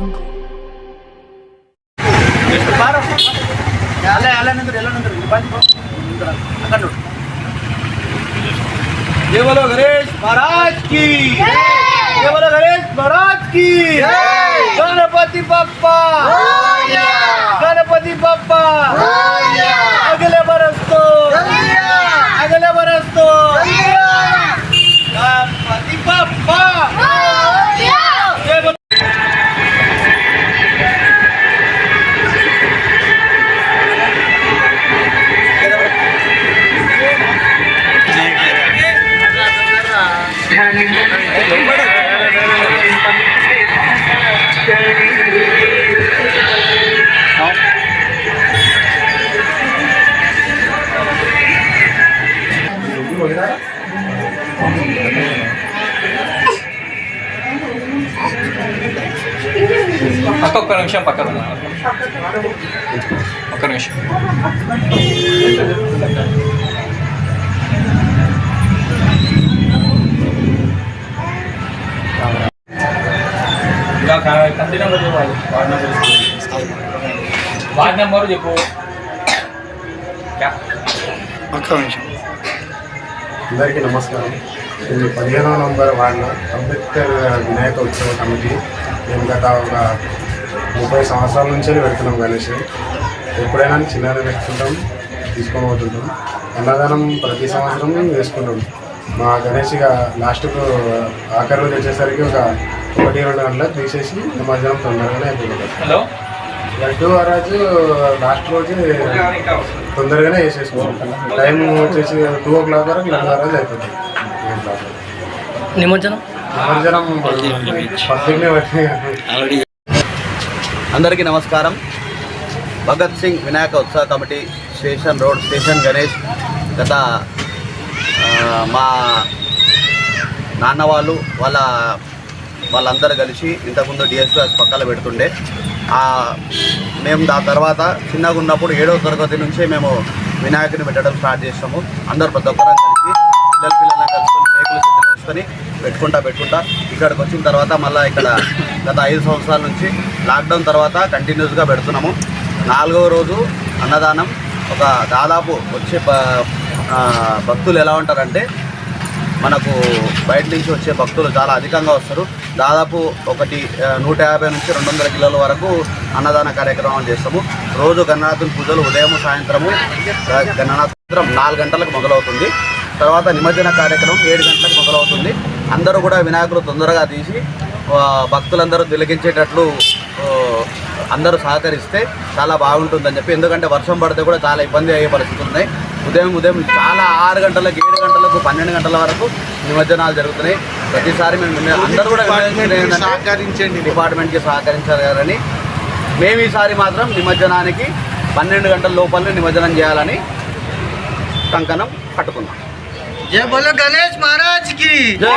Franco. ये बोलो गणेश महाराज की। ये बोलो गणेश महाराज की गणपति पप्पा అక్క ఒక్క నిమిషం పక్కన ఒక్క నిమిషం. కంటి నెంబర్ చెప్పాలి వార్డ్ నెంబర్ వార్డ్ నెంబర్ చెప్పు. ఒక్క నిమిషం. అందరికీ నమస్కారం. ఇది పదిహేనో నంబర్ వార్డులో అంబేద్కర్ వినాయక ఉత్సవ కమిటీ. మేము గత ఒక ముప్పై సంవత్సరాల నుంచి పెడుతున్నాం గణేష్. ఎప్పుడైనా చిన్నగా పెట్టుకుంటాం తీసుకొని పోతుంటాం. అన్నదానం ప్రతి సంవత్సరం వేసుకుంటాం మా గణేష్ ఇక లాస్ట్కు ఆఖరి రోజు వచ్చేసరికి ఒక ఒకటి రెండు గంటల తీసేసి నిమజ్జనం తొందరగానే అయిపోతుంది. హలో. లడ్డు ఆ రోజు లాస్ట్ రోజు తొందరగానే వేసేసుకుంటాం టైం వచ్చేసి టూ ఓ క్లాక్ వరకు లడ్డు ఆ రోజు అయిపోతుంది. నిమజ్జనం? నిమజ్జనం పబ్లిక్నే అందరికీ నమస్కారం. భగత్ సింగ్ వినాయక ఉత్సవ committee station road station Ganesh గత మా నాన్న వాళ్ళు వాళ్ళ వాళ్ళందరూ కలిసి ఇంతకుముందు డిఎస్పీఎస్ పక్కన పెడుతుండే. మేము దాని తర్వాత చిన్నగా ఉన్నప్పుడు ఏడవ తరగతి నుంచే మేము వినాయకుని పెట్టడం స్టార్ట్ చేసాము అందరు ప్రతి ఒక్కరం కలిసి పిల్లల పిల్లలను కలుసుకొని రేకులు సిద్ధం చేసుకొని పెట్టుకుంటా పెట్టుకుంటా ఇక్కడికి వచ్చిన తర్వాత మళ్ళీ ఇక్కడ గత ఐదు సంవత్సరాల నుంచి లాక్డౌన్ తర్వాత కంటిన్యూస్గా పెడుతున్నాము. నాలుగవ రోజు అన్నదానం ఒక దాదాపు వచ్చే భక్తులు ఎలా ఉంటారంటే మనకు బయట నుంచి వచ్చే భక్తులు చాలా అధికంగా వస్తారు. దాదాపు ఒకటి నూట యాభై నుంచి రెండు వందల కిలోల వరకు అన్నదాన కార్యక్రమం చేస్తాము. రోజు గణనాథుని పూజలు ఉదయం సాయంత్రము గణనాథం నాలుగు గంటలకు మొదలవుతుంది. తర్వాత నిమజ్జన కార్యక్రమం ఏడు గంటలకు మొదలవుతుంది. అందరూ కూడా వినాయకులు తొందరగా తీసి భక్తులందరూ తిలకించేటట్లు అందరూ సహకరిస్తే చాలా బాగుంటుందని చెప్పి ఎందుకంటే వర్షం పడితే కూడా చాలా ఇబ్బంది అయ్యే పరిస్థితులు ఉన్నాయి. ఉదయం ఉదయం చాలా ఆరు గంటలకు ఏడు గంటలకు పన్నెండు గంటల వరకు నిమజ్జనాలు జరుగుతున్నాయి. ప్రతిసారి మేము అందరూ కూడా సహకరించండి. డిపార్ట్మెంట్కి సహకరించాలని మేము ఈసారి మాత్రం నిమజ్జనానికి పన్నెండు గంటల లోపలనే నిమజ్జనం చేయాలని కంకణం కట్టుకున్నాం. జై బోలో గణేష్ మహారాజ్కి. జై!